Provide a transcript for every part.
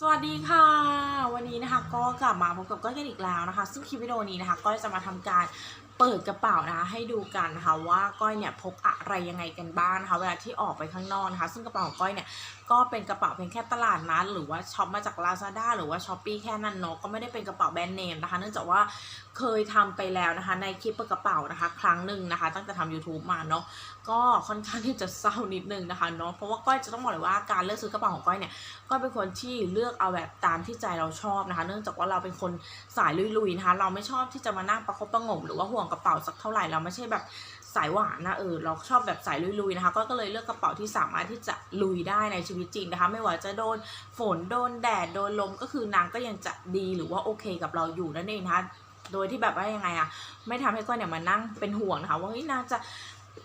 สวัสดีค่ะ วันนี้นะคะก็กลับมาพบกับก้อยกันอีกแล้วนะคะ ซึ่งคลิปวิดีโอนี้นะคะก้อยจะมาทำการ เปิดกระเป๋านะคะให้ดูกันนะคะว่าก้อยเนี่ยพกอะไรยังไงกันบ้างนะคะเวลาที่ออกไปข้างนอกนะคะซึ่งกระเป๋าของก้อยเนี่ยก็เป็นกระเป๋าเพียงแค่ตลาดนัดหรือว่าช็อปมาจาก Lazada หรือว่า s h อ p e e แค่นั้นเนาะก็ไม่ได้เป็นกระเป๋าแบรนด์เนมนะคะ เนื่องจากว่าเคยทำไปแล้วนะคะในคลิปเปิดกระเป๋านะคะ ครั้งหนึ่งนะคะ ตั้งแต่ทำ YouTube มาเนาะก็ค่อนข้างที่จะเศร้านิดนึงนะคะเนาะเพราะว่าก้อยจะต้องบอกเลยว่าการเลือกซื้อกระเป๋าของก้อยเนี่ยก็เป็นคนที่เลือกเอาแบบตามที่ใจเราชอบนะคะ เนื่องจากว่าเราเป็นคนสายลุยๆนะคะเราไม่ชอบที่จะมานั่งประคบประงมหรือว่าห่วงกระเป๋าสักเท่าไหร่เราไม่ใช่แบบสายหวานนะเออเราชอบแบบสายลุยๆนะคะก็ก็เลยเลือกกระเป๋าที่สามารถที่จะลุยได้ในชีวิตจริงนะคะ ไม่ว่าจะโดนฝนโดนแดดโดนลมก็คือนางก็ยังจะดีหรือว่าโอเคกับเราอยู่นั่นเองนะคะโดยที่แบบว่ายังไงอะไม่ทำให้ก้อยเนี่ยมานั่งเป็นห่วงนะคะว่าเฮ้ยนางจะ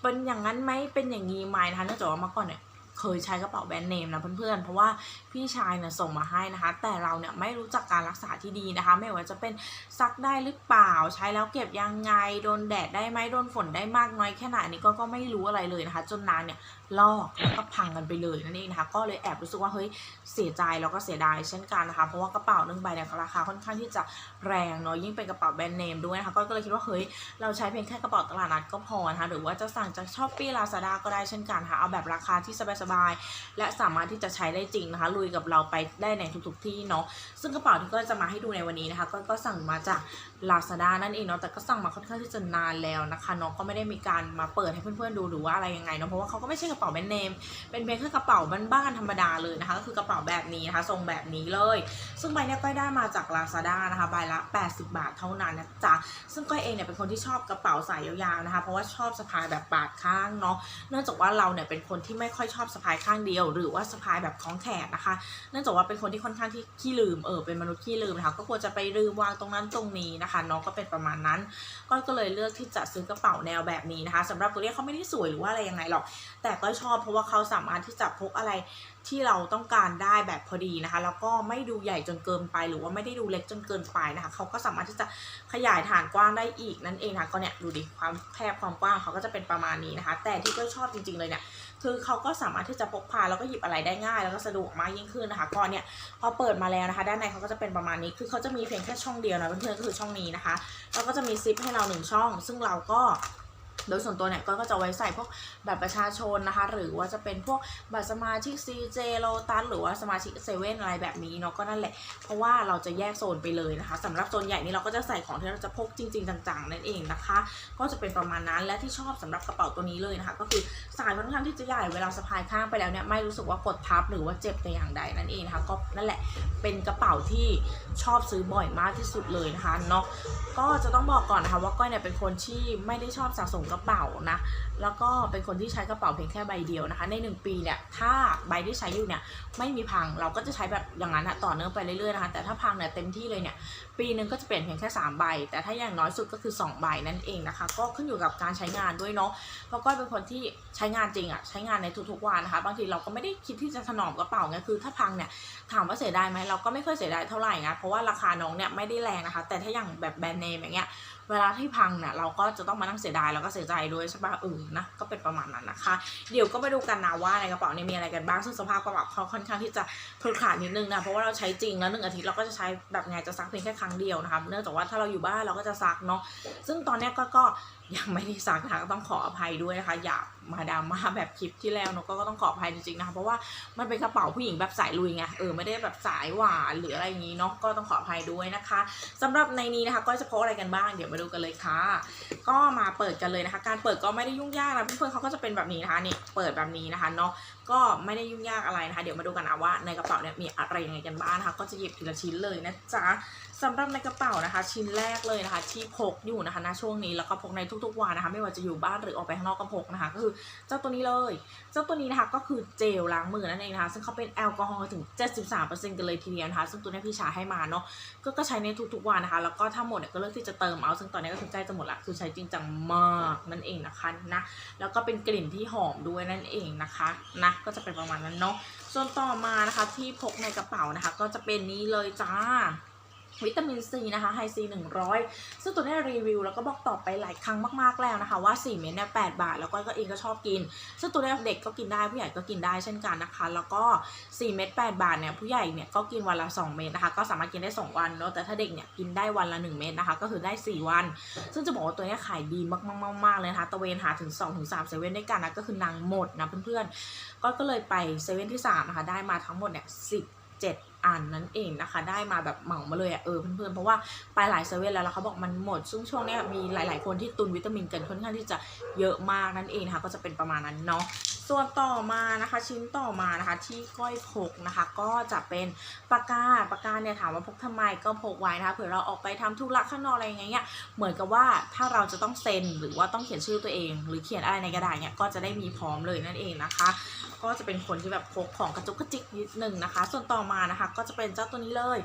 เป็นอย่างนั้นไหมเป็นอย่างนี้ไหมนะคะเนื่องจากว่าเมื่อก่อนเนี่ย เคยใช้กระเป๋าแบรนด์เนมนะเพื่อนๆ เพราะว่าพี่ชายเนี่ยส่งมาให้นะคะ แต่เราเนี่ยไม่รู้จักการรักษาที่ดีนะคะ ไม่ว่าจะเป็นซักได้หรือเปล่า ใช้แล้วเก็บยังไง โดนแดดได้ไหมโดนฝนได้มากน้อยแค่ไหนนี้ก็ก็ไม่รู้อะไรเลยนะคะ จนนางเนี่ยลอกแล้วก็พังกันไปเลยนั่นเองนะคะ ก็เลยแอบรู้สึกว่าเฮ้ยเสียใจแล้วก็เสียดายเช่นกันนะคะ เพราะว่ากระเป๋าหนึ่งใบเนี่ยราคาค่อนข้างที่จะแรงเนาะยิ่งเป็นกระเป๋าแบรนด์เนมด้วยนะคะ ก็เลยคิดว่าเฮ้ยเราใช้เพียงแค่กระเป๋าตลาดนัดก็พอนะคะหรือว่าจะสั่งจากช้อปปี้ลาซาด้าก็ได้เช่นกันค่ะเอาแบบราคาที่สบายๆและสามารถที่จะใช้ได้จริงนะคะ ลุยกับเราไปได้ในทุกๆที่เนาะซึ่งกระเป๋าที่ก็จะมาให้ดูในวันนี้นะคะก็ก็สั่งมาจาก Lazada นั่นเองเนาะแต่ก็สั่งมาค่อนข้างที่จะนานแล้วนะคะเนาะก็ไม่ได้มีการมาเปิดให้เพื่อนๆดูหรือว่าอะไรยังไงเนาะเพราะว่าเขาก็ไม่ใช่กระเป๋าแบรนด์เนมเป็นเพียงแค่กระเป๋าบ้านๆธรรมดาเลยนะคะก็คือกระเป๋าแบบนี้นะคะทรงแบบนี้เลย ซึ่งใบเนี้ยก้อยได้มาจาก Lazada นะคะใบละ 80 บาทเท่านั้นนะจ๊ะซึ่งก้อยเองเนี่ยเป็นคนที่ชอบกระเป๋าสายยาวๆนะคะเพราะว่าชอบสะพายแบบปาดข้างเนาะเนื่องจากว่าเราเนี่ยเป็นคนที่ไม่ค่อยชอบสะพายข้างเดียว หรือว่าสะพายแบบคล้องแขนนะคะ เนื่องจากว่าเป็นคนที่ค่อนข้างที่ขี้ลืมเออเป็นมนุษย์ขี้ลืมนะคะก็ควรจะไปลืมวางตรงนั้นตรงนี้นะคะเนาะก็เป็นประมาณนั้นก้อยก็เลยเลือกที่จะซื้อกระเป๋าแนวแบบนี้นะคะสำหรับตัวเนี้ยเขาไม่ได้สวยหรือว่าอะไรยังไงหรอก แต่ก้อยชอบเพราะว่าเขาสามารถที่จะพกอะไรที่เราต้องการได้แบบพอดีนะคะ แล้วก็ไม่ดูใหญ่จนเกินไป หรือว่าไม่ได้ดูเล็กจนเกินไปนะคะเขาก็สามารถที่จะขยายฐานกว้างได้อีกนั่นเองค่ะก็เนี่ยดูดิความแคบความกว้างเขาก็จะเป็นประมาณนี้นะคะ แต่ที่ก้อยชอบจริงๆเลยเนี่ย คือเขาก็สามารถที่จะพกพาแล้วก็หยิบอะไรได้ง่าย แล้วก็สะดวกมากยิ่งขึ้นนะคะก้อนเนี่ยพอเปิดมาแล้วนะคะ ด้านในเขาก็จะเป็นประมาณนี้คือเขาจะมีเพียงแค่ช่องเดียวนะเพื่อนๆก็คือช่องนี้นะคะแล้วก็จะมีซิปให้เราหนึ่งช่อง ซึ่งเราก็ โดยส่วนตัวเนี่ยก็ก็จะไว้ใส่พวกบัตรประชาชนนะคะ หรือว่าจะเป็นพวกบัตรสมาชิก CJ Lotus หรือว่าสมาชิกเซเว่นอะไรแบบนี้เนาะก็นั่นแหละ เพราะว่าเราจะแยกโซนไปเลยนะคะสำหรับโซนใหญ่นี้เราก็จะใส่ของที่เราจะพกจริง ๆ จังๆนั่นเองนะคะ ก็จะเป็นประมาณนั้นและที่ชอบสำหรับกระเป๋าตัวนี้เลยนะคะ ก็คือสายค่อนข้างที่จะใหญ่เวลาสะพายข้างไปแล้วเนี่ยไม่รู้สึกว่ากดทับหรือว่าเจ็บแต่อย่างใดนั่นเองนะคะก็นั่นแหละเป็นกระเป๋าที่ชอบซื้อบ่อยมากที่สุดเลยนะคะเนาะก็จะต้องบอกก่อนนะคะว่าก้อยเนี่ยเป็นคนที่ไม่ได้ชอบสะสมกระเป๋านะ แล้วก็เป็นคนที่ใช้กระเป๋าเพียงแค่ใบเดียวนะคะ ใน 1 ปีเนี่ย ถ้าใบที่ใช้อยู่เนี่ยไม่มีพัง เราก็จะใช้แบบอย่างนั้นต่อเนื่องไปเรื่อยๆนะคะ แต่ถ้าพังเนี่ยเต็มที่เลยเนี่ย ปีหนึ่งก็จะเปลี่ยนเพียงแค่ 3 ใบ แต่ถ้าอย่างน้อยสุดก็คือ 2 ใบนั่นเองนะคะ ก็ขึ้นอยู่กับการใช้งานด้วยเนาะ เพราะก้อยเป็นคนที่ใช้งานจริงอะใช้งานในทุกๆวันนะคะ บางทีเราก็ไม่ได้คิดที่จะถนอมกระเป๋าไง คือ ถ้าพังเนี่ยถามว่าเสียดายไหมเราก็ไม่ค่อยเสียดายเท่าไหร่นะ เพราะว่าราคาน้องเนี่ยไม่ได้แรงนะคะ แต่ถ้าอย่างแบบแบรนด์เนมอย่างเงี้ยเวลาที่พังเนี่ยเราก็จะต้องมานั่งเสียดายแล้วก็เสียใจด้วยใช่ปะเออนะก็เป็นประมาณนั้นนะคะ เดี๋ยวก็ไปดูกันนะว่าในกระเป๋าเนี่ยมีอะไรกันบ้างซึ่งสภาพกระเป๋าเขาค่อนข้างที่จะคลุขาดนิดนึงนะเพราะว่าเราใช้จริงแล้วหนึ่งอาทิตย์เราก็จะใช้แบบไงจะซักเพียงแค่ครั้งเดียวนะคะเนื่องจากว่าถ้าเราอยู่บ้านเราก็จะซักเนาะซึ่งตอนนี้ก็ก็ ยังไม่ได้ซักนะคะก็ต้องขออภัยด้วยนะคะ อย่ามาดราม่าแบบคลิปที่แล้วเนอะก็ก็ต้องขออภัยจริงๆนะคะเพราะว่ามันเป็นกระเป๋าผู้หญิงแบบสายลุยไงเออไม่ได้แบบสายหวานหรืออะไรอย่างนี้เนาะก็ต้องขออภัยด้วยนะคะสำหรับในนี้นะคะ ก็จะพกอะไรกันบ้างเดี๋ยวมาดูกันเลยค่ะ ก็มาเปิดกันเลยนะคะ การเปิดก็ไม่ได้ยุ่งยากนะเพื่อนๆเขาก็จะเป็นแบบนี้นะคะนี่เปิดแบบนี้นะคะเนาะก็ไม่ได้ยุ่งยากอะไรนะคะ เดี๋ยวมาดูกันนะว่าในกระเป๋าเนี่ยมีอะไรยังไงกันบ้างนะคะ ก็จะหยิบทีละชิ้นเลยนะจ๊ะ สำหรับในกระเป๋านะคะ ชิ้นแรกเลยนะคะ ที่พกอยู่นะคะณช่วงนี้แล้วก็พกในทุกๆวันนะคะ ไม่ว่าจะอยู่บ้านหรือออกไปข้างนอกก็พกนะคะ ก็คือเจ้าตัวนี้เลย เจ้าตัวนี้นะคะก็คือเจลล้างมือนั่นเองนะคะ ซึ่งเขาเป็นแอลกอฮอล์ถึง 73%กันเลยทีเดียวนะคะซึ่งตัวนี้พี่ชาให้มาเนาะก็ก็ใช้ในทุกๆวันนะคะ แล้วก็ถ้าหมดเนี่ยก็เลือกที่จะเติมเอาซึ่งตอนนี้ก็คือใกล้จะหมดละคือใช้จริงจังมากนั่นเองนะคะนะแล้วก็เป็นกลิ่นที่หอมด้วยนั่นเองนะคะนะก็จะเป็นประมาณนั้นเนาะส่วนต่อมานะคะที่พกในกระเป๋านะคะ ก็จะเป็นนี้เลยจ้า วิตามินซีนะคะไฮซี100ซึ่งตัวนี้รีวิวแล้วก็บอกต่อไปหลายครั้งมากๆแล้วนะคะ ว่า 4 เม็ดเนี่ย8บาท แล้วก็ก็เองก็ชอบกิน ซึ่งตัวนี้เด็กก็กินได้ผู้ใหญ่ก็กินได้เช่นกันนะคะ แล้วก็ 4 เม็ด8บาทเนี่ยผู้ใหญ่เนี่ยก็กินวันละ 2 เม็ดนะคะ ก็สามารถกินได้ 2 วันเนาะแต่ถ้าเด็กเนี่ยกินได้วันละ 1 เม็ดนะคะ ก็คือได้ 4 วัน ซึ่งจะบอกว่าตัวนี้ขายดีมากๆๆๆเลยนะคะตะเวนหาถึง2ถึง3เซเว่นด้วยกันนะก็คือนางหมดนะเพื่อนๆก็ก็เลยไปเซเว่นที่3นะคะได้มาทั้งหมดเนี่ย17 อันนั่นเองนะคะ ได้มาแบบเหมามาเลยอะเออเพื่อนๆเพราะว่าไปหลายเซเว่นแล้วเขาบอกมันหมดซึ่งช่วงนี้มีหลาย ๆ คนที่ตุนวิตามินกันค่อนข้างที่จะเยอะมากนั่นเองนะคะ ก็จะเป็นประมาณนั้นเนาะส่วนต่อมานะคะชิ้นต่อมานะคะที่ก้อยพกนะคะ ก็จะเป็นปากกาปากกาเนี่ยถามว่าพกทำไมก็พกไว้นะคะเผื่อเราออกไปทำธุระข้างนอกอะไรอย่างเงี้ยเหมือนกับว่าถ้าเราจะต้องเซ็นหรือว่าต้องเขียนชื่อตัวเอง หรือเขียนอะไรในกระดาษเนี่ยก็จะได้มีพร้อมเลยนั่นเองนะคะ ก็จะเป็นคนที่แบบพกของกระจุกกระจิกนิดนึงนะคะ ส่วนต่อมานะคะก็จะเป็นเจ้าตัวนี้เลย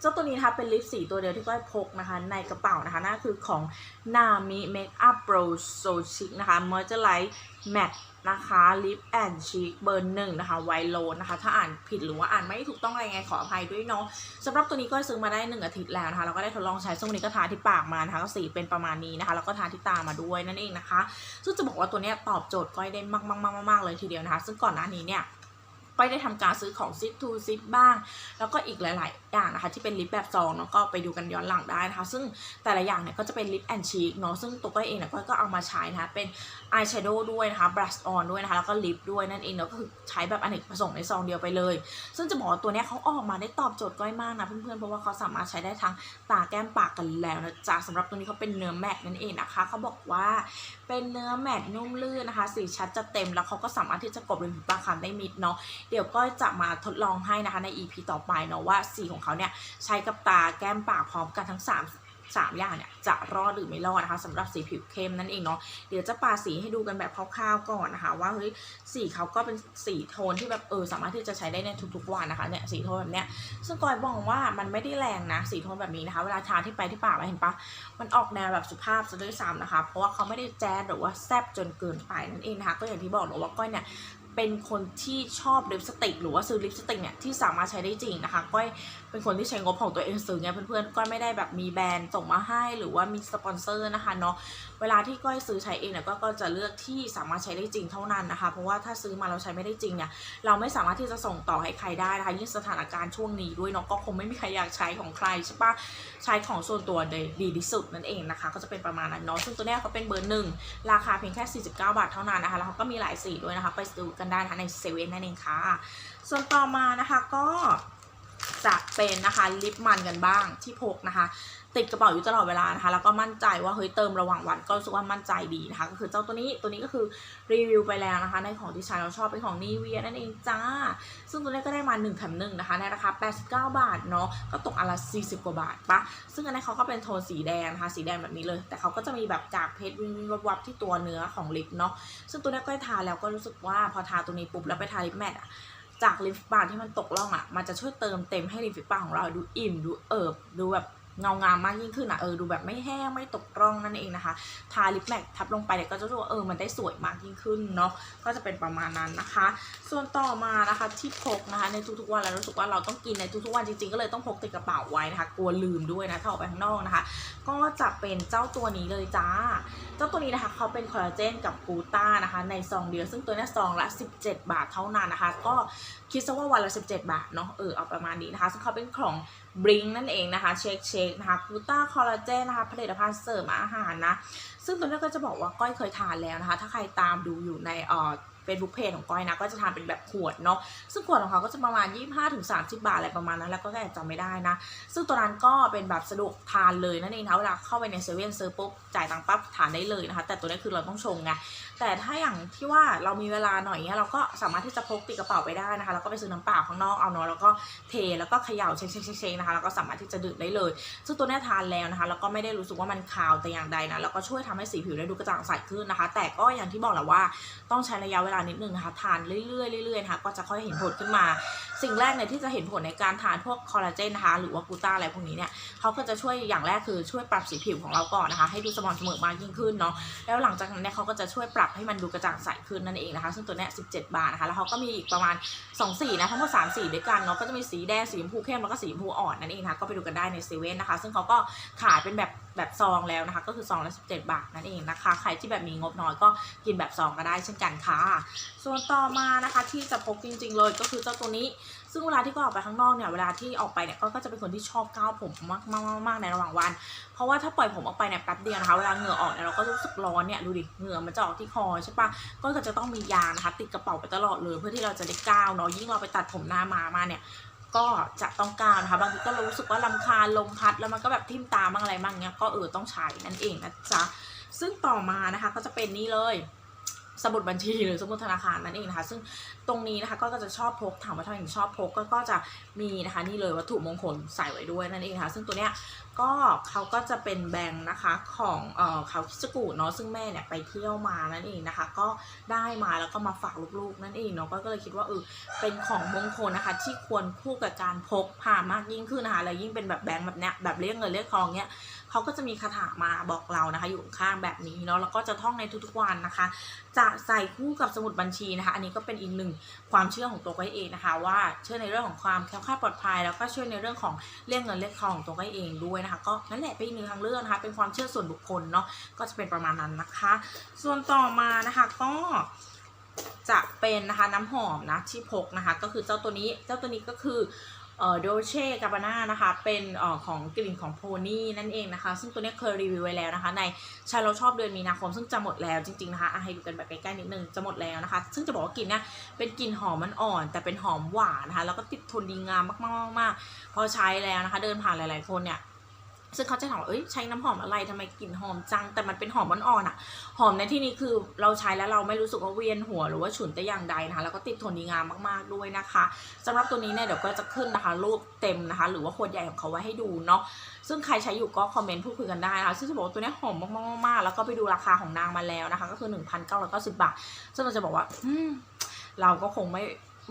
เจ้าตัวนี้นะคะเป็นลิปสีตัวเดียวที่ก้อยพกนะคะในกระเป๋านะคะนั่นคือของ Nami Makeup Pro So Chic นะคะ Moisture Matte นะคะลิปแอนชีคเบอร์หนึ่งนะคะไวโลนะคะ ถ้าอ่านผิดหรือว่าอ่านไม่ถูกต้องอะไรไงขออภัยด้วยเนาะสำหรับตัวนี้ก็ซื้อมาได้ 1 อาทิตย์แล้วนะคะแล้วก็ได้ทดลองใช้ซึ่งวันนี้ก็ทาที่ปากมานะคะก็สีเป็นประมาณนี้นะคะ แล้วก็ทาที่ตามาด้วยนั่นเองนะคะ ซึ่งจะบอกว่าตัวนี้ตอบโจทย์ก้อยได้มากๆๆๆเลยทีเดียวนะคะ ซึ่งก่อนหน้านี้เนี่ย ก้อยได้ทำการซื้อของซิปทูซิปบ้าง แล้วก็อีกหลาย อย่างนะคะที่เป็นลิปแบบซองเนาะก็ไปดูกันย้อนหลังได้นะคะ ซึ่งแต่ละอย่างเนี่ยก็จะเป็นลิปแอนชีคเนาะซึ่งตัวก้อยเองเนี่ยก็เอามาใช้นะคะเป็นอายแชโดว์ด้วยนะคะบลัชออนด้วยนะคะแล้วก็ลิปด้วยนั่นเองเนาะก็คือใช้แบบอเนกประสงค์ในซองเดียวไปเลย ซึ่งจะบอกว่าตัวเนี้ยเขาออกมาได้ตอบโจทย์ก้อยมากนะเพื่อนๆเพราะว่าเขาสามารถใช้ได้ทั้งตาแก้มปากกันแล้วนะจ๊ะสำหรับตัวนี้เขาเป็นเนื้อแมตต์นั่นเองนะคะเขาบอกว่าเป็นเนื้อแมตต์นุ่มลื่นนะคะสีชัดจะเต็มแล้วเขาก็สามารถที่จะกบริมฝีปากคำได้มิดเนาะเดี๋ยวก็จะมาทดลองให้นะคะใน EP ต่อไปเนาะว่าสีของเขาเนี่ยใช้กับตาแก้มปากพร้อมกันทั้ง 3 3 อย่างเนี่ยจะรอดหรือไม่รอดนะคะสำหรับสีผิวเข้มนั่นเองเนาะเดี๋ยวจะปาสีให้ดูกันแบบคร่าวๆก่อนนะคะ ว่าเฮ้ยสีเขาก็เป็นสีโทนที่แบบเออสามารถที่จะใช้ได้ในทุกๆวันนะคะเนี่ยสีโทนแบบเนี้ยซึ่งกอยบอกว่ามันไม่ได้แรงนะสีโทนแบบนี้นะคะ เวลาทาที่ไปที่ปากเห็นปะมันออกแนวแบบสุภาพซะด้วยซ้ำนะคะ เพราะว่าเขาไม่ได้แจ๊ดหรือว่าแซบจนเกินไปนั่นเองนะคะก็อย่างที่บอกเนอะว่าก้อยเนี่ยเป็นคนที่ชอบลิปสติกหรือว่าซื้อลิปสติกเนี่ยที่สามารถใช้ได้จริงนะคะก้อย เป็นคนที่ใช้งบของตัวเองซื้อไงเพื่อนๆ ก้อยไม่ได้แบบมีแบรนด์ส่งมาให้หรือว่ามีสปอนเซอร์นะคะเนาะ เวลาที่ก้อยซื้อใช้เองเนี่ยก็ก็จะเลือกที่สามารถใช้ได้จริงเท่านั้นนะคะ เพราะว่าถ้าซื้อมาเราใช้ไม่ได้จริงเนี่ยเราไม่สามารถที่จะส่งต่อให้ใครได้นะคะยิ่งสถานการณ์ช่วงนี้ด้วยเนาะก็คงไม่มีใครอยากใช้ของใครใช่ปะใช้ของส่วนตัวเลยดีที่สุดนั่นเองนะคะ ก็จะเป็นประมาณนั้นเนาะ ซึ่งตัวเนี้ยเขาเป็นเบอร์หนึ่งราคาเพียงแค่ 49 บาทเท่านั้นนะคะ แล้วเขาก็มีหลายสีด้วยนะคะ ไปซื้อกันได้นะคะในเซเว่นนั่นเองค่ะ ส่วนต่อมานะคะก็ จะเป็นนะคะลิปมันกันบ้างที่พกนะคะ ติดกระเป๋าอยู่ตลอดเวลานะคะ แล้วก็มั่นใจว่าเฮ้ยเติมระหว่างวันก็รู้สึกว่ามั่นใจดีนะคะ ก็คือเจ้าตัวนี้ตัวนี้ก็คือรีวิวไปแล้วนะคะ ในของที่ใช้เราชอบเป็นของนีเวียนั่นเองจ้า ซึ่งตัวนี้ก็ได้มา1แถม1นะคะในราคา 89 บาทเนาะก็ตกอันละ 40 กว่าบาทปะซึ่งอันนี้เขาก็เป็นโทนสีแดงนะคะ สีแดงแบบนี้เลย แต่เขาก็จะมีแบบกากเพชรวิงวิงวับวับที่ตัวเนื้อของลิปเนาะซึ่งตัวนี้ก็ทาแล้วก็รู้สึกว่าพอทาตัวนี้ปุ๊บแล้วไปทาลิปแมทอะ จากลิปบาล์มที่มันตกล่องอะ มันจะช่วยเติมเต็มให้ริมฝีปากของเราดูอิ่มดูเอิบดูแบบ เงางามมากยิ่งขึ้นอะเออดูแบบไม่แห้งไม่ตกร่องนั่นเองนะคะทาลิปแมททับลงไปเนี่ยก็จะรู้ว่าเออมันได้สวยมากยิ่งขึ้นเนาะก็จะเป็นประมาณนั้นนะคะ ส่วนต่อมานะคะที่พกนะคะในทุกๆวันแล้วรู้สึกว่าเราต้องกินในทุกๆวันจริงๆก็เลยต้องพกติดกระเป๋าไว้นะคะ กลัวลืมด้วยนะถ้าออกไปข้างนอกนะคะ ก็จะเป็นเจ้าตัวนี้เลยจ้า เจ้าตัวนี้นะคะเขาเป็นคอลลาเจนกับกูต้านะคะในซองเดียวซึ่งตัวนี้ซองละ 17 บาทเท่านั้นนะคะ ก็ คิดซะว่าวันละ 17 บาทเนาะเออเอาประมาณนี้นะคะ ซึ่งเขาเป็นของบริงนั่นเองนะคะเชคเชคนะคะกลูต้าคอลลาเจนนะคะผลิตภัณฑ์เสริมอาหารนะ ซึ่งตัวนี้ก็จะบอกว่าก้อยเคยทานแล้วนะคะ ถ้าใครตามดูอยู่ในเอ่อ เฟซบุ๊กเพจของก้อยนะ ก็จะทานเป็นแบบขวดเนาะซึ่งขวดของเขาก็จะประมาณ 25-30 บาทอะไรประมาณนั้น แล้วก็แอบจำไม่ได้นะ ซึ่งตัวนั้นก็เป็นแบบสะดวกทานเลยนั่นเองนะคะเวลาเข้าไปในเซเว่นซื้อปุ๊บจ่ายตังค์ปั๊บทานได้เลยนะคะ แต่ตัวนี้คือเราต้องชงไงแต่ถ้าอย่างที่ว่าเรามีเวลาหน่อยเนี้ยเราก็สามารถที่จะพกติดกระเป๋าไปได้นะคะแล้วก็ไปซื้อน้ำเปล่าข้างนอกเอาเนาะแล้วก็เทแล้วก็เขย่าเช็คเช็คเช็คเช็คนะคะแล้วก็สามารถที่จะดื่มได้เลย ซึ่งตัวนี้ทานแล้วนะคะแล้วก็ไม่ได้รู้สึกว่ามันคาวแต่อย่างใดนะแล้วก็ช่วยทำให้สีผิวได้ดูกระจ่างใสขึ้นนะคะ แต่ก็อย่างที่บอกแหละว่าต้องใช้ระยะเวลานิดนึงนะคะทานเรื่อยๆเรื่อยๆนะคะก็จะค่อยเห็นผลขึ้นมา สิ่งแรกเนี่ยที่จะเห็นผลในการทานพวกคอลลาเจนนะคะหรือว่ากูต้าอะไรพวกนี้เนี่ยเขาก็จะช่วยอย่างแรกคือช่วยปรับสีผิวของเราก่อนนะคะ ให้ดูสม่ำเสมอมากยิ่งขึ้นเนาะแล้วหลังจากนั้นเนี่ยเขาก็จะช่วยปรับให้มันดูกระจ่างใสขึ้นนั่นเองนะคะ ซึ่งตัวเนี้ย17บาทนะคะแล้วเขาก็มีอีกประมาณ2สีนะทั้งหมด3สีด้วยกันเนาะก็จะมีสีแดงสีชมพูเข้มแล้วก็สีชมพูอ่อนนั่นเองนะคะก็ไปดูกันได้ในเซเว่นนะคะซึ่งเขาก็ขายเป็นแบบแบบซองแล้วนะคะ ก็คือซองละ17 บาทนั่นเองนะคะ ใครที่แบบมีงบน้อยก็กินแบบซองก็ได้เช่นกันค่ะ ส่วนต่อมานะคะที่จะพกจริง ๆ เลยก็คือเจ้าตัวนี้ ซึ่งเวลาที่ก็ออกไปข้างนอกเนี่ยเวลาที่ออกไปเนี่ยก็จะเป็นคนที่ชอบก้าวผมมากมากมากในระหว่างวัน เพราะว่าถ้าปล่อยผมออกไปเนี่ยแป๊บเดียวนะคะเวลาเหงื่อออกเนี่ยเราก็รู้สึกร้อนเนี่ยดูดิเหงื่อมันจะออกที่คอใช่ปะก็จะต้องมียางนะคะ ติดกระเป๋าไปตลอดเลย เพื่อที่เราจะได้ก้าวเนาะยิ่งเราไปตัดผมหน้ามามาเนี่ยก็จะต้องก้าวนะคะบางทีก็รู้สึกว่าลำคาลมพัดแล้วมันก็แบบทิ่มตาบ้างอะไรบ้างเนี้ยก็เออต้องใช้นั่นเองนะจ๊ะซึ่งต่อมานะคะก็จะเป็นนี่เลย สมุดบัญชีหรือสมุดธนาคารนั่นเองนะคะ ซึ่งตรงนี้นะคะก็จะชอบพกถามว่าทำไมถึงชอบพกก็ก็จะมีนะคะนี่เลยวัตถุมงคลใส่ไว้ด้วยนั่นเองนะคะ ซึ่งตัวเนี้ยก็เขาก็จะเป็นแบงค์นะคะของเอ่อเขาคิสกูเนาะซึ่งแม่เนี่ยไปเที่ยวมานั่นเองนะคะ ก็ได้มาแล้วก็มาฝากลูกๆนั่นเองเนาะก็เลยคิดว่าเออเป็นของมงคลนะคะ ที่ควรคู่กับการพกพามากยิ่งขึ้นนะคะแล้วยิ่งเป็นแบบแบงค์แบบเนี้ยแบบเรียกเงินเรียกทองเนี้ย เขาก็จะมีคาถามาบอกเรานะคะ อยู่ข้างแบบนี้เนาะแล้วก็จะท่องในทุกๆวันนะคะ จะใส่คู่กับสมุดบัญชีนะคะ อันนี้ก็เป็นอีกหนึ่งความเชื่อของตัวก้อยเองนะคะ ว่าเชื่อในเรื่องของความแคล้วคลาดปลอดภัย แล้วก็เชื่อในเรื่องของเรียกเงินเรียกทองของตัวก้อยเองด้วยนะคะ ก็นั่นแหละเป็นอีกหนึ่งทางเลือกนะคะ เป็นความเชื่อส่วนบุคคลเนาะก็จะเป็นประมาณนั้นนะคะ ส่วนต่อมานะคะก็จะเป็นนะคะน้ำหอมนะที่พกนะคะ ก็คือเจ้าตัวนี้เจ้าตัวนี้ก็คือ โดเช่กาบาน่านะคะ เป็นเอ่อของกลิ่นของโพนี่นั่นเองนะคะ ซึ่งตัวนี้เคยรีวิวไว้แล้วนะคะ ในชาเราชอบเดือนมีนาคม ซึ่งจะหมดแล้วจริงๆนะคะให้ดูกันแบบใกล้ๆนิดนึงจะหมดแล้วนะคะ ซึ่งจะบอกว่ากลิ่นเนี่ยเป็นกลิ่นหอมมันอ่อน แต่เป็นหอมหวานนะคะ แล้วก็ติดทนดีงามมากๆๆๆพอใช้แล้วนะคะ เดินผ่านหลายๆคนเนี่ย ซึ่งเขาจะถามว่าเอ้ยใช้น้ำหอมอะไรทำไมกลิ่นหอมจัง แต่มันเป็นหอมอ่อนๆอะ หอมในที่นี้คือเราใช้แล้วเราไม่รู้สึกว่าเวียนหัวหรือว่าฉุนแต่อย่างใดนะคะ แล้วก็ติดทนดีงามมากๆด้วยนะคะสำหรับตัวนี้เนี่ยเดี๋ยวก็จะขึ้นนะคะ รูปเต็มนะคะ หรือว่าขวดใหญ่ของเขาไว้ให้ดูเนาะ ซึ่งใครใช้อยู่ก็คอมเมนต์พูดคุยกันได้นะคะ ซึ่งจะบอกว่าตัวนี้หอมมากๆๆแล้วก็ไปดูราคาของนางมาแล้วนะคะ ก็คือ 1,990 บาท ซึ่งเราจะบอกว่าอืมเราก็คงไม่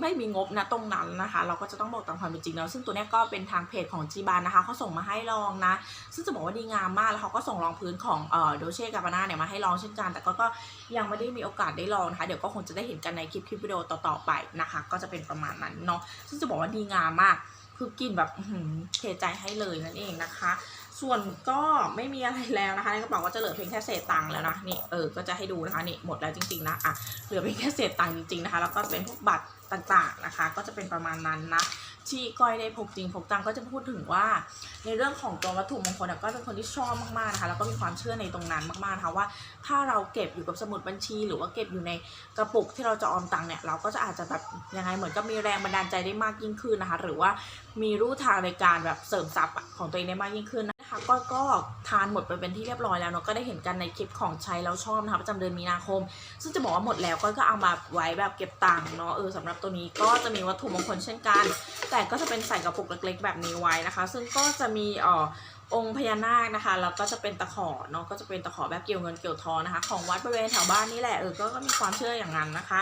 ไม่มีงบนะตรงนั้นนะคะ เราก็จะต้องบอกตามความเป็นจริงแล้วซึ่งตัวนี้ก็เป็นทางเพจของจีบานนะคะเขาส่งมาให้ลองนะ ซึ่งจะบอกว่าดีงามมากแล้วเขาก็ส่งรองพื้นของเอ่อโดเช่กาบาน่าเนี่ยมาให้ลองเช่นกัน แต่ก็ก็ยังไม่ได้มีโอกาสได้ลองนะคะ เดี๋ยวก็คงจะได้เห็นกันในคลิปคลิปวิดีโอต่อๆไปนะคะ ก็จะเป็นประมาณนั้นเนาะซึ่งจะบอกว่าดีงามมากคือกลิ่นแบบเทใจให้เลยนั่นเองนะคะ ส่วนก็ไม่มีอะไรแล้วนะคะในกระเป๋าก็จะเหลือเพียงแค่เศษตังค์แล้วนะนี่เออก็จะให้ดูนะคะนี่หมดแล้วจริงๆนะอะเหลือเพียงแค่เศษตังค์จริงๆนะคะแล้วก็เป็นพวกบัตร ต่างๆนะคะ ก็จะเป็นประมาณนั้นนะที่ก้อยได้พกจริงพกจังก็จะพูดถึงว่า ในเรื่องของตัววัตถุมงคลก็เป็นคนที่ชอบมากๆนะคะแล้วก็มีความเชื่อในตรงนั้นมากๆนะคะว่า ถ้าเราเก็บอยู่กับสมุดบัญชี หรือว่าเก็บอยู่ในกระปุกที่เราจะออมตังเนี่ยเราก็จะอาจจะแบบยังไงเหมือนกับมีแรงบันดาลใจได้มากยิ่งขึ้นนะคะ หรือว่ามีรูทางในการแบบเสริมทรัพย์ของตัวเองได้มากยิ่งขึ้นนะ คะก็ก็ทานหมดไปเป็นที่เรียบร้อยแล้วเนาะก็ได้เห็นกันในคลิปของใช้แล้วชอบนะคะประจำเดือนมีนาคม ซึ่งจะบอกว่าหมดแล้วก็ก็เอามาไว้แบบเก็บตังค์เนาะเออสำหรับตัวนี้ก็จะมีวัตถุมงคลเช่นกัน แต่ก็จะเป็นใส่กระปุกเล็กๆ แบบนี้ไว้นะคะ ซึ่งก็จะมีอ่อองค์พญานาคนะคะแล้วก็จะเป็นตะขอเนาะก็จะเป็นตะขอแบบเกี่ยวเงินเกี่ยวทองนะคะ ของวัดบริเวณแถวบ้านนี่แหละเออก็ก็มีความเชื่ออย่างนั้นนะคะ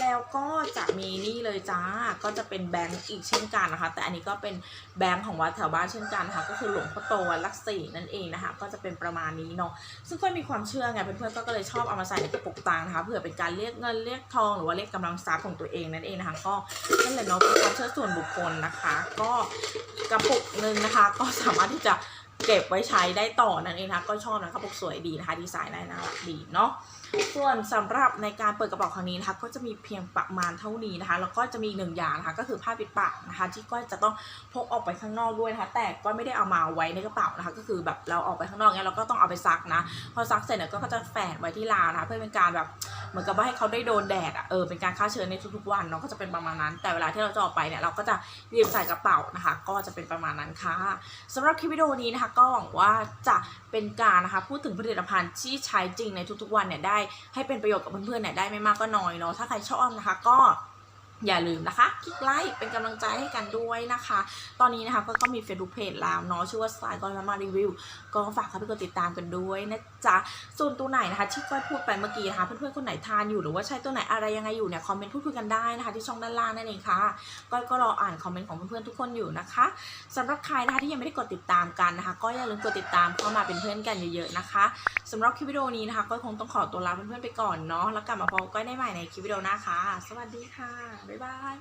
แล้วก็จะมีนี่เลยจ้า ก็จะเป็นแบงก์อีกเช่นกันนะคะ แต่อันนี้ก็เป็นแบงก์ของวัดแถวบ้านเช่นกันนะคะ ก็คือหลวงพ่อโตวัดลักษีนั่นเองนะคะ ก็จะเป็นประมาณนี้เนาะ ซึ่งก็มีความเชื่อไงเพื่อนๆก็เลยชอบเอามาใส่ในกระปุกตังค์นะคะ เผื่อเป็นการเรียกเงินเรียกทองหรือว่าเรียกกำลังทรัพย์ของตัวเองนั่นเองนะคะ ก็นั่นแหละเนาะเป็นความเชื่อส่วนบุคคลนะคะ ก็กระปุกหนึ่งนะคะ ก็สามารถที่จะ เก็บไว้ใช้ได้ต่อนั่นเองนะคะก็ชอบนะกระปกสวยดีนะคะดีไซน์ได้น่ารักดีเนาะส่วนสำหรับในการเปิดกระเป๋าครั้งนี้นะคะก็จะมีเพียงประมาณเท่านี้นะคะแล้วก็จะมีหนึ่งอย่างนะคะก็คือผ้าปิดปากนะคะ ที่ก็จะต้องพกออกไปข้างนอกด้วยนะคะ แต่ก็ไม่ได้เอามาไว้ในกระเป๋านะคะ ก็คือแบบเราออกไปข้างนอกเนี้ยเราก็ต้องเอาไปซักนะ พอซักเสร็จเนี่ยก็จะแฝงไว้ที่ราวนะคะ เพื่อเป็นการแบบ เหมือนกับว่าให้เขาได้โดนแดดอะเออเป็นการฆ่าเชื้อในทุกๆวันเนาะก็จะเป็นประมาณนั้น แต่เวลาที่เราจะออกไปเนี่ยเราก็จะหยิบใส่กระเป๋านะคะ ก็จะเป็นประมาณนั้นค่ะสำหรับคลิปวิดีโอนี้นะคะก็หวังว่าจะเป็นการนะคะพูดถึงผลิตภัณฑ์ที่ใช้จริงในทุกๆวันเนี่ยได้ให้เป็นประโยชน์กับเพื่อนๆเนี่ยได้ไม่มากก็น้อยเนาะถ้าใครชอบนะคะก็ อย่าลืมนะคะ คลิกไลค์เป็นกำลังใจให้กันด้วยนะคะ ตอนนี้นะคะก็ก็มี Facebook Page แล้วเนาะชื่อว่าสไตล์ก้อยมามารีวิว ก็ฝากเข้าไปกดติดตามกันด้วยนะจ๊ะ ส่วนตัวไหนนะคะที่ก้อยพูดไปเมื่อกี้นะคะ เพื่อนๆคนไหนทานอยู่หรือว่าใช้ตัวไหนอะไรยังไงอยู่เนี่ยคอมเมนต์พูดคุยกันได้นะคะ ที่ช่องด้านล่างนั่นเองค่ะก้อยก็รออ่านคอมเมนต์ของเพื่อนๆทุกคนอยู่นะคะสำหรับใครนะคะที่ยังไม่ได้กดติดตามกันนะคะ ก็อย่าลืมกดติดตามเข้ามาเป็นเพื่อนกันเยอะๆนะคะสำหรับคลิปวิดีโอนี้นะคะก็คงต้องขอตัวลาเพื่อนๆไปก่อนเนาะแล้วกลับมาพบก้อยได้ใหม่ในคลิปวิดีโอหน้าค่ะ สวัสดีค่ะบ๊ายบาย